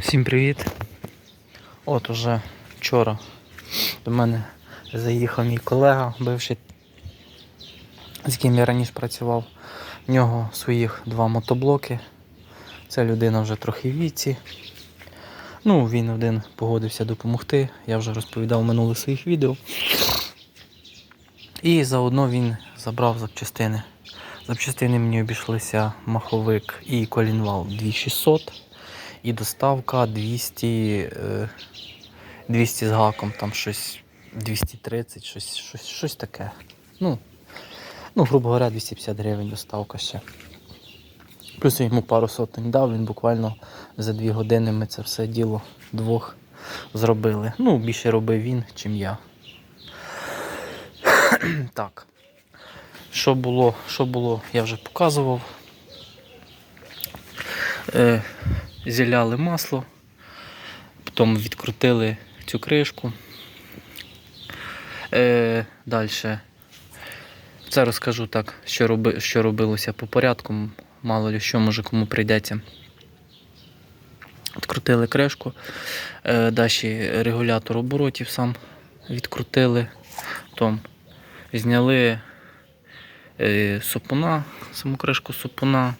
Всім привіт! От уже вчора до мене заїхав мій колега, бивший, з яким я раніше працював. В нього своїх два мотоблоки. Це людина вже трохи в віці. Ну, він один погодився допомогти. Я вже розповідав в минулих своїх відео. І заодно він забрав запчастини. Запчастини мені обійшлися маховик і колінвал 2600 і доставка 200, е, 200 з гаком, там щось 230, щось, щось, щось таке. Ну, ну, грубо говоря, 250 гривень доставка ще. Плюс я йому пару сотень дав, він буквально за дві години ми це все діло двох зробили. Ну, більше робив він, чим я. так. Що було, що було, я вже показував. Е, зіляли масло, потім відкрутили цю кришку. Е, Далі. Це розкажу так, що, роби, що робилося по порядку. Мало ли що може кому прийдеться. Відкрутили кришку. Е, Далі регулятор оборотів сам відкрутили. Потім зняли е, сопуна, саму кришку сопуна.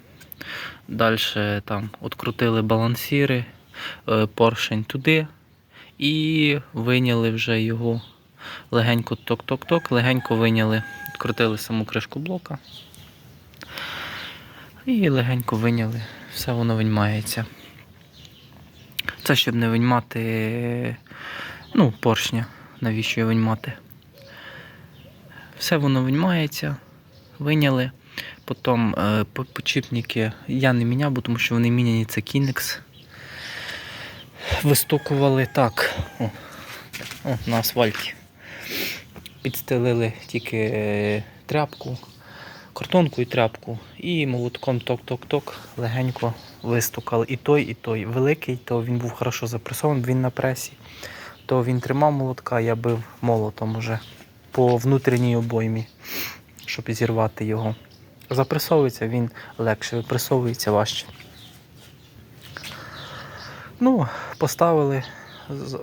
Далі там відкрутили балансіри, е, поршень туди і виняли вже його легенько ток-ток-ток, легенько виняли, відкрутили саму кришку блока. І легенько виняли, все воно виймається. Це щоб не виймати ну, поршня, навіщо його виймати. Все воно виймається, виняли. Потім е, по- я не міняв, бо тому що вони міняні це Kinex. Вистукували так. О, о, на асфальті. Підстелили тільки е, тряпку, картонку і тряпку. І молотком ток-ток-ток легенько вистукали. І той, і той. Великий, то він був хорошо запресований, він на пресі. То він тримав молотка, я бив молотом уже по внутрішній обоймі, щоб зірвати його. Запресовується він легше, випресовується важче. Ну, поставили.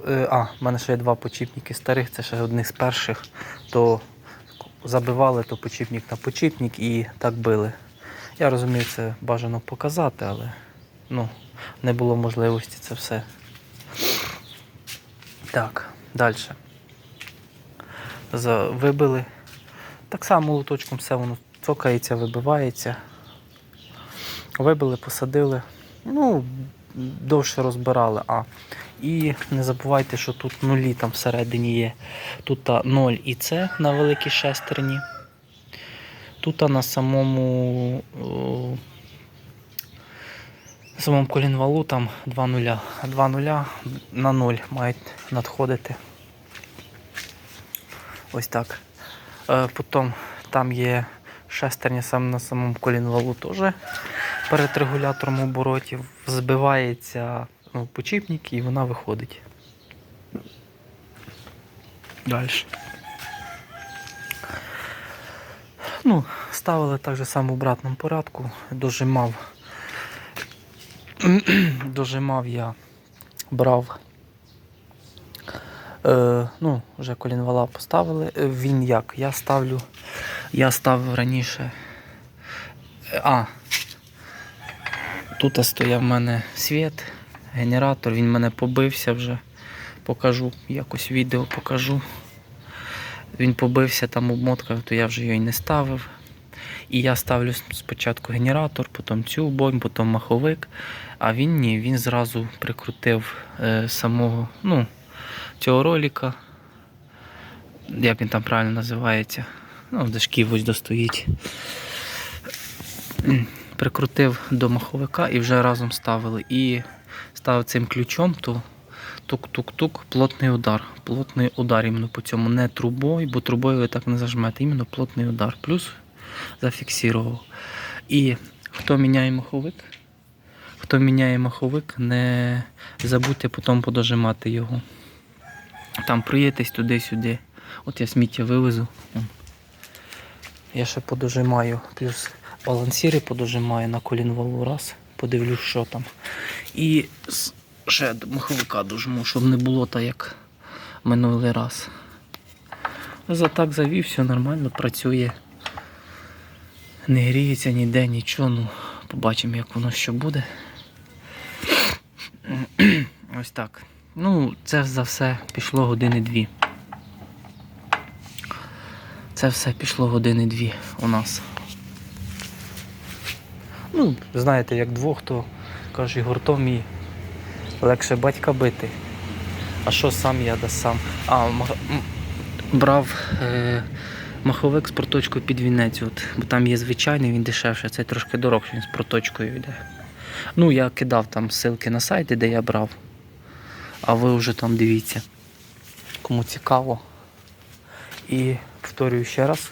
е, А, в мене ще є два почіпники старих, це ще одних з перших. То забивали то почіпник на почіпник і так били. Я розумію, це бажано показати, але ну, не було можливості це все. Так, далі. Вибили. Так само молоточком все воно цокається, вибивається. Вибили, посадили. Ну, довше розбирали. А. І не забувайте, що тут нулі там всередині є. Тут 0 і С на великій шестерні. Тут на самому на самому колінвалу там 2 нуля. А 2 нуля на 0 мають надходити. Ось так. Е, Потім там є шестерня сам на самому колінвалу теж перед регулятором оборотів. Збивається ну, почіпник і вона виходить. Далі. Ну, ставили так же само в обратному порядку. Дожимав. Дожимав я, брав. Е, ну, вже колінвала поставили. Він як? Я ставлю. Я ставив раніше. А. Тут стояв в мене світ, генератор, він мене побився вже. Покажу, якось відео покажу. Він побився, там обмотка, то я вже його і не ставив. І я ставлю спочатку генератор, потім цю обойму, потім маховик. А він ні, він зразу прикрутив е, самого, ну, цього ролика. Як він там правильно називається? Ну, дашків ось достоїть. Прикрутив до маховика і вже разом ставили. І ставив цим ключом, то тук-тук-тук, плотний удар. Плотний удар іменно по цьому, не трубою, бо трубою ви так не зажмете, іменно плотний удар. Плюс зафіксував. І хто міняє маховик, хто міняє маховик, не забудьте потім подожимати його. Там проїдетесь туди-сюди. От я сміття вивезу. Я ще подожимаю, плюс балансіри подожимаю на колінвалу раз, подивлюсь, що там. І ще до маховика дожму, щоб не було так, як минулий раз. За так завів, все нормально, працює. Не гріється ніде, нічого. Ну, побачимо, як воно що буде. Ось так. Ну, це за все пішло години дві. Це все пішло години дві у нас. Ну, знаєте, як двох, то каже, гуртом і легше батька бити. А що сам я да сам. А, брав е, маховик з проточкою під вінець. От, бо там є звичайний, він дешевший, цей трошки дорогший, він з проточкою йде. Ну, я кидав там ссылки на сайти, де я брав. А ви вже там дивіться. Кому цікаво. І повторюю ще раз.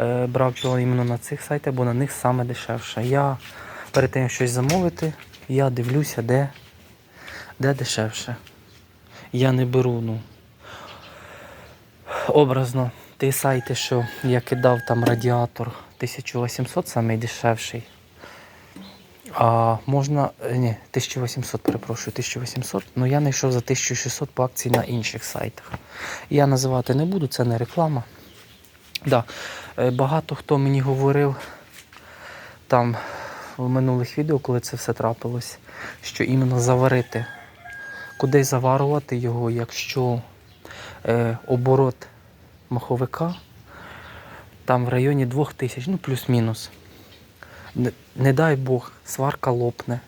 е, Брав чого іменно на цих сайтах, бо на них саме дешевше. Я перед тим як щось замовити, я дивлюся, де, де дешевше. Я не беру, ну. Образно, ті сайти, що я кидав там радіатор 1800, самий дешевший. А можна. е, Ні, 1800, перепрошую, 1800. Ну я знайшов за 1600 по акції на інших сайтах. Я називати не буду, це не реклама. Да. е, Багато хто мені говорив там в минулих відео, коли це все трапилось, що іменно заварити. Куди заварувати його, якщо е, оборот маховика там в районі 2000, ну плюс-мінус. Не, не дай Бог, сварка лопне.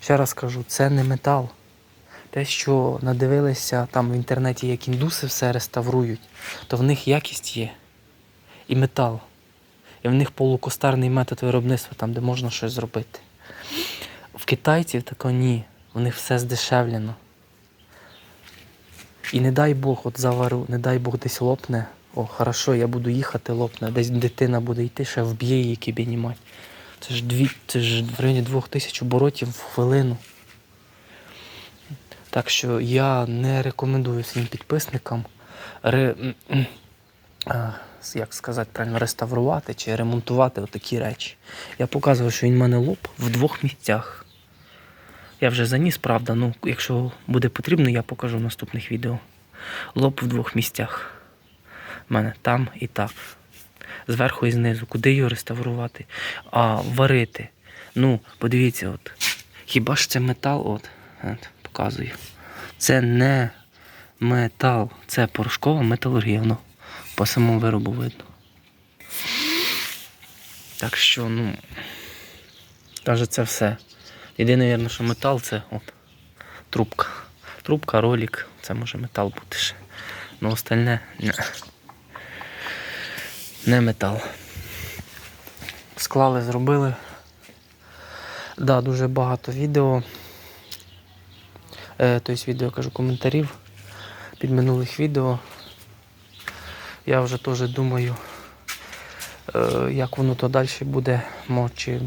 Ще раз кажу, це не метал. Те, що надивилися там в інтернеті, як індуси все реставрують, то в них якість є. І метал. І в них полукостарний метод виробництва, там, де можна щось зробити. В китайців тако ні. В них все здешевлено. І не дай Бог, от завару, не дай Бог десь лопне. О, хорошо, я буду їхати, лопне, десь дитина буде йти, ще вб'є її кібіні мать. Це ж дві, це ж в районі двох тисяч оборотів в хвилину. Так що я не рекомендую своїм підписникам ре, як сказати правильно, реставрувати чи ремонтувати отакі речі. Я показував, що він в мене лоб в двох місцях. Я вже заніс, правда, ну якщо буде потрібно, я покажу в наступних відео. Лоб в двох місцях. У мене там і так. Зверху і знизу. Куди його реставрувати? А варити. Ну, подивіться, от. Хіба ж це метал? От, от показую. Це не метал, це порошкова металургія. Воно по самому виробу видно. Так що, ну. Каже, це все. Єдине, вірно, що метал це от, трубка. Трубка, ролик, це може метал бути ще. Ну остальне не. Не метал. Склали, зробили. Да, дуже багато відео. Тобто відео кажу коментарів під минулих відео. Я вже теж думаю, е, як воно то далі буде. Чи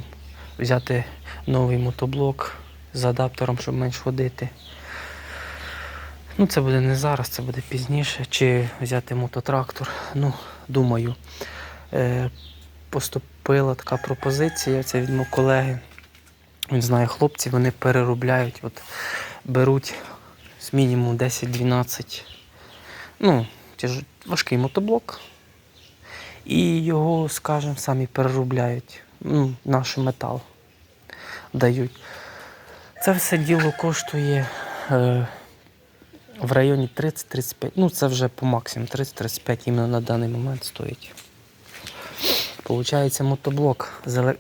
взяти новий мотоблок з адаптером, щоб менш ходити. Ну, це буде не зараз, це буде пізніше. Чи взяти мототрактор. Ну, думаю. Е, поступила така пропозиція, це від мого колеги. Він знає хлопці, вони переробляють, от беруть з мінімум 10-12. Ну, важкий мотоблок. І його, скажімо, самі переробляють. Ну, наш метал дають. Це все діло коштує е, в районі 30-35. Ну, це вже по максимуму 30-35 іменно на даний момент стоїть. Получається мотоблок.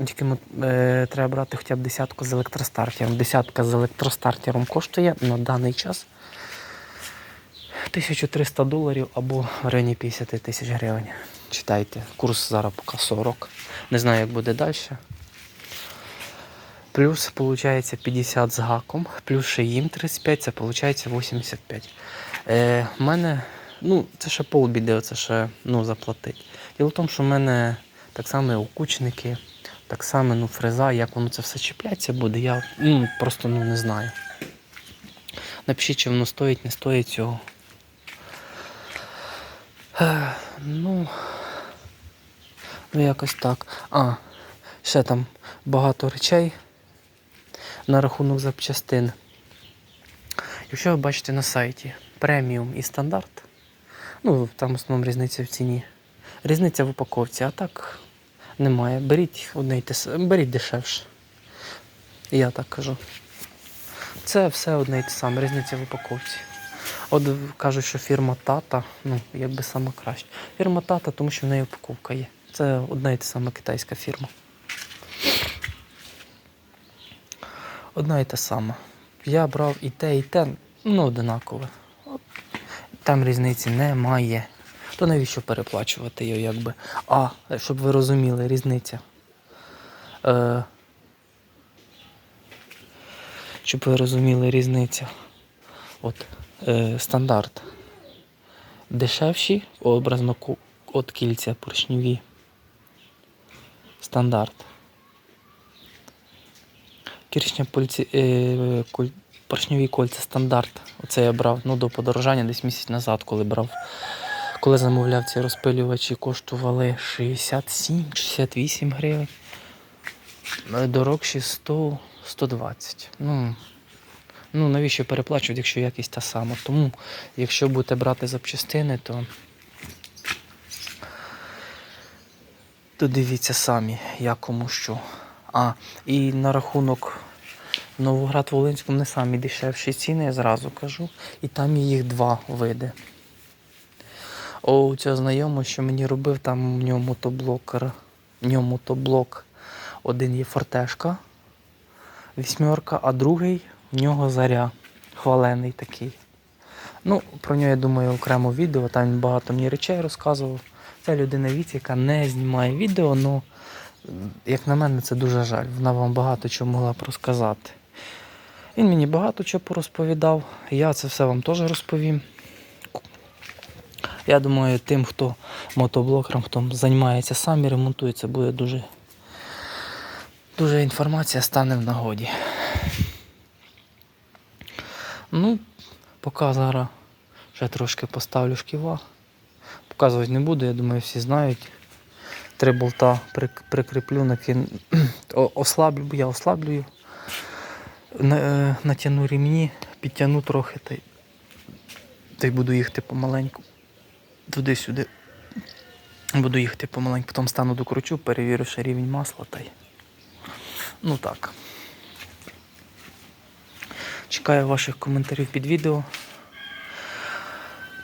Тільки е, треба брати хоча б десятку з електростартером. Десятка з електростартером коштує на даний час 1300 доларів або в районі 50 тисяч гривень. Читайте, курс зараз поки 40. Не знаю, як буде далі. Плюс, виходить, 50 з гаком, плюс ще їм 35, це виходить 85. Е, мене, ну, це ще полбіди, це ще ну, заплатить. Діло в тому, що в мене так само і окучники, так само ну, фреза, як воно це все чіпляється буде, я ну, просто ну, не знаю. Напишіть, чи воно стоїть, не стоїть цього. Е, ну, ну, якось так. А, ще там багато речей на рахунок запчастин. відсотків. Що ви бачите на сайті? Преміум і стандарт. Ну, там в основному різниця в ціні. Різниця в упаковці, а так немає. Беріть одне й те с- беріть дешевше. Я так кажу. Це все одне й те саме, різниця в упаковці. От кажуть, що фірма Тата, ну, якби саме краще. Фірма Тата, тому що в неї упаковка є. Це одна і та сама китайська фірма. Одна і та сама. Я брав і те, і те, ну, одинакове. Там різниці немає. То навіщо переплачувати його, якби. А, щоб ви розуміли, різниця. Е, щоб ви розуміли різниця. От е, стандарт. Дешевші, образно от кільця поршневі. Стандарт. Кіршня польці, е, куль, поршневі кольця стандарт. Оце я брав ну, до подорожання десь місяць назад, коли брав. Коли замовляв ці розпилювачі, коштували 67-68 гривень. Е, Дорогші 100, 120. Ну, ну навіщо переплачувати, якщо якість та сама. Тому, якщо будете брати запчастини, то, то дивіться самі, як що. А, і на рахунок Новоград Волинському не самі дешевші ціни, я зразу кажу. І там їх два види. О, цього знайомого, що мені робив, там в нього мотоблокер. В нього мотоблок. Один є фортешка, вісьмерка, а другий в нього заря. Хвалений такий. Ну, про нього, я думаю, окремо відео, там він багато мені речей розказував. Це людина віці, яка не знімає відео, але, як на мене, це дуже жаль. Вона вам багато чого могла б розказати. Він мені багато чого порозповідав. Я це все вам теж розповім. Я думаю, тим, хто мотоблокером, хто займається сам і ремонтує, це буде дуже, дуже інформація стане в нагоді. Ну, поки зараз ще трошки поставлю шківа. Показувати не буду, я думаю, всі знають. Три болта прикріплю, накин... ослаблю, я ослаблюю. Е, натягну ремні, підтягну трохи та й, та й буду їхати помаленьку. Туди-сюди. Буду їхати помаленьку, потім стану докручу, перевірю ще рівень масла та й. Ну так. Чекаю ваших коментарів під відео.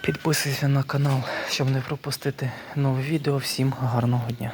Підписуйся на канал, щоб не пропустити нове відео. Всім гарного дня.